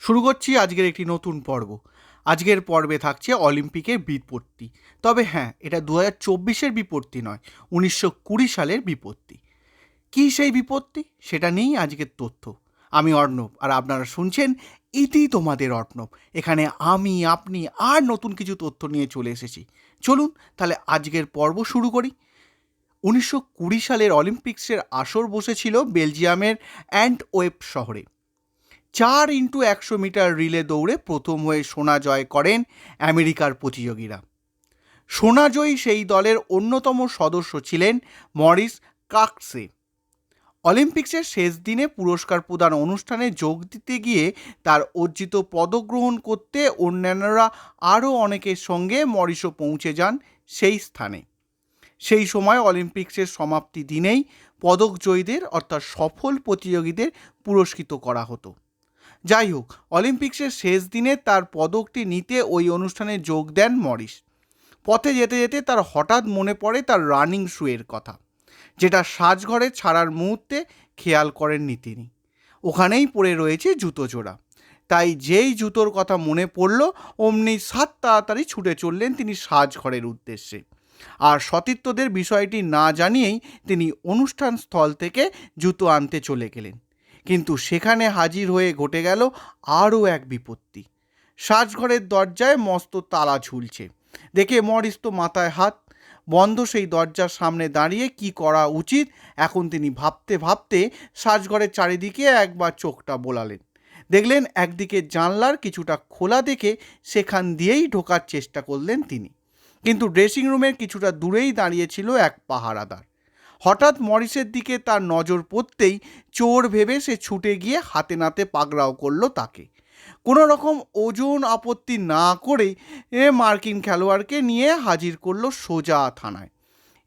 শুরু করছি আজকের একটি নতুন পর্ব। আজকের পর্বে থাকছে অলিম্পিকের বিপত্তি। তবে হ্যাঁ এটা দু হাজার চব্বিশের বিপত্তি নয়, উনিশশো কুড়ি সালের বিপত্তি। কী সেই বিপত্তি? সেটা নিয়েই আজকের তথ্য। আমি অর্ণব, আর আপনারা শুনছেন ইতি তোমাদের অর্ণব। এখানে আমি, আপনি, আর নতুন কিছু তথ্য নিয়ে চলে এসেছি। চলুন তাহলে আজকের পর্ব শুরু করি। উনিশশো কুড়ি সালের অলিম্পিক্সের আসর বসেছিল বেলজিয়ামের অ্যান্ড ওয়েব শহরে। চার ইন্টু একশো মিটার রিলে দৌড়ে প্রথম হয়ে সোনা জয় করেন আমেরিকার প্রতিযোগীরা। সোনাজয়ী সেই দলের অন্যতম সদস্য ছিলেন মরিস কাকসে। অলিম্পিক্সের শেষ দিনে পুরস্কার প্রদান অনুষ্ঠানে যোগ দিতে গিয়ে তার অর্জিত পদক গ্রহণ করতে অন্যান্যরা আরও অনেকের সঙ্গে মরিসও পৌঁছে যান সেই স্থানে। সেই সময় অলিম্পিক্সের সমাপ্তি দিনেই পদক জয়ীদের অর্থাৎ সফল প্রতিযোগীদের পুরস্কৃত করা হতো। যাই হোক, অলিম্পিক্সের শেষ দিনে তার পদকটি নিতে ওই অনুষ্ঠানে যোগ দেন মরিস। পথে যেতে যেতে তার হঠাৎ মনে পড়ে তার রানিং শুয়ের কথা, যেটা সাজঘরে ছাড়ার মুহূর্তে খেয়াল করেননি তিনি। ওখানেই পড়ে রয়েছে জুতো জোড়া। তাই যেই জুতোর কথা মনে পড়ল, অমনি সাত তাড়াতাড়ি ছুটে চললেন তিনি সাজঘরের উদ্দেশ্যে। আর সতীর্থদের বিষয়টি না জানিয়েই তিনি অনুষ্ঠান স্থল থেকে জুতো আনতে চলে গেলেন। কিন্তু সেখানে হাজির হয়ে ঘটে গেল আরও এক বিপত্তি। সাজঘরের দরজায় মস্ত তালা ঝুলছে। দেখে মরিস তো মাথায় হাত। বন্ধ সেই দরজার সামনে দাঁড়িয়ে কি করা উচিত? এখন তিনি ভাবতে ভাবতে সাজঘরের চারিদিকে একবার চোখটা বোলালেন। দেখলেন একদিকে জানলার কিছুটা খোলা দেখে সেখান দিয়েই ঢোকার চেষ্টা করলেন তিনি। কিন্তু ড্রেসিং রুমের কিছুটা দূরেই দাঁড়িয়েছিল এক পাহারাদার। হঠাৎ মরিসের দিকে তার নজর পড়তেই চোর ভেবে সে ছুটে গিয়ে হাতে নাতে পাকড়াও করল তাকে। কোনো রকম ওজন আপত্তি না করে এ মার্কিন খেলোয়াড়কে নিয়ে হাজির করল সোজা থানায়।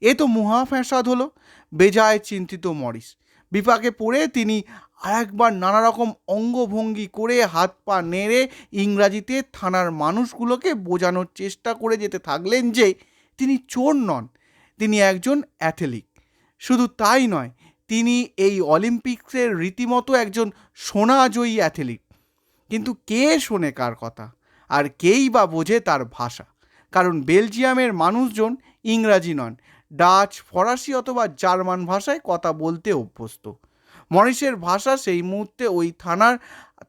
এ তো মহা ফ্যাসাদ হলো, বেজায় চিন্তিত মরিস। বিপাকে পড়ে তিনি আরেকবার নানা রকম অঙ্গভঙ্গি করে হাত পা নেড়ে ইংরাজিতে থানার মানুষগুলোকে বোঝানোর চেষ্টা করে যেতে থাকলেন যে তিনি চোর নন, তিনি একজন অ্যাথলিক। শুধু তাই নয়, তিনি এই অলিম্পিক্সের রীতিমতো একজন সোনাজয়ী অ্যাথলিট। কিন্তু কে শোনে কার কথা? আর কেই বা বোঝে তার ভাষা? কারণ বেলজিয়ামের মানুষজন ইংরাজি নন, ডাচ, ফরাসি অথবা জার্মান ভাষায় কথা বলতে অভ্যস্ত। মরিসের ভাষা সেই মুহূর্তে ওই থানার,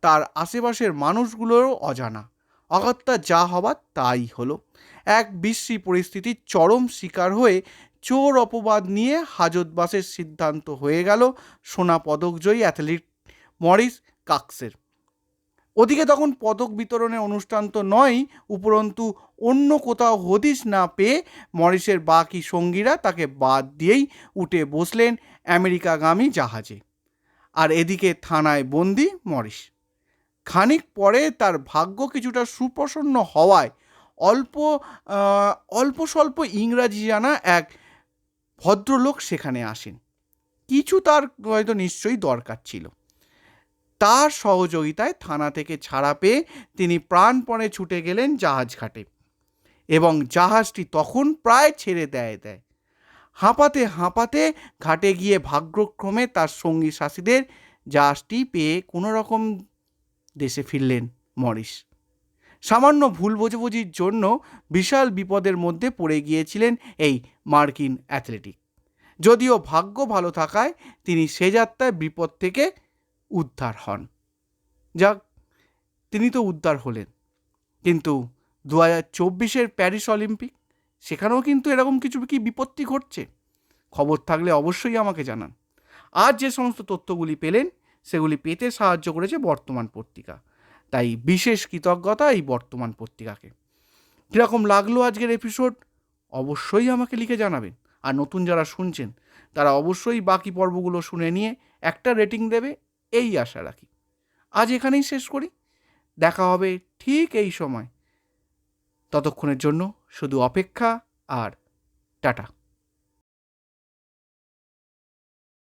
তার আশেপাশের মানুষগুলোরও অজানা। অগত্যা যা হবার তাই হলো। এক বিশ্রী পরিস্থিতির চরম শিকার হয়ে চোর অপবাদ নিয়ে হাজতবাসের সিদ্ধান্ত হয়ে গেল সোনা পদকজয়ী অ্যাথলিট মরিস কাক্সের। ওদিকে তখন পদক বিতরণের অনুষ্ঠান তো নয় উপরন্তু অন্য কোথাও হদিস না পেয়ে মরিসের বাকি সঙ্গীরা তাকে বাদ দিয়েই উঠে বসলেন আমেরিকাগামী জাহাজে। আর এদিকে থানায় বন্দি মরিস। খানিক পরে তার ভাগ্য কিছুটা সুপ্রসন্ন হওয়ায় অল্প অল্প স্বল্প ইংরাজি জানা এক ভদ্রলোক সেখানে আসেন। কিছু তার হয়তো নিশ্চয়ই দরকার ছিল। তার সহযোগিতায় থানা থেকে ছাড়া পেয়ে তিনি প্রাণপণে ছুটে গেলেন জাহাজ ঘাটে এবং জাহাজটি তখন প্রায় ছেড়ে দেয় দেয়। হাঁপাতে হাঁপাতে ঘাটে গিয়ে ভাগ্যক্রমে তার সঙ্গী সাথীদের জাহাজটি পেয়ে কোনো রকম দেশে ফিরলেন মরিস। সামান্য ভুল বোঝাবুঝির জন্য বিশাল বিপদের মধ্যে পড়ে গিয়েছিলেন এই মার্কিন অ্যাথলেটিক। যদিও ভাগ্য ভালো থাকায় তিনি সে যাত্রায় বিপদ থেকে উদ্ধার হন। যাক, তিনি তো উদ্ধার হলেন। কিন্তু দু হাজার চব্বিশের প্যারিস অলিম্পিক, সেখানেও কিন্তু এরকম কিছু কি বিপত্তি ঘটছে? খবর থাকলে অবশ্যই আমাকে জানান। আজ যে সমস্ত তথ্যগুলি পেলেন, সেগুলি পেতে সাহায্য করেছে বর্তমান পত্রিকা। তাই বিশেষ কৃতজ্ঞতা এই বর্তমান পত্রিকাকে। কীরকম লাগল আজকের এপিসোড অবশ্যই আমাকে লিখে জানাবেন। আর নতুন যারা শুনছেন, তারা অবশ্যই বাকি পর্বগুলো শুনে নিয়ে একটা রেটিং দেবে, এই আশা রাখি। আজ এখানেই শেষ করি। দেখা হবে ঠিক এই সময়। ততক্ষণের জন্য শুধু অপেক্ষা আর টাটা।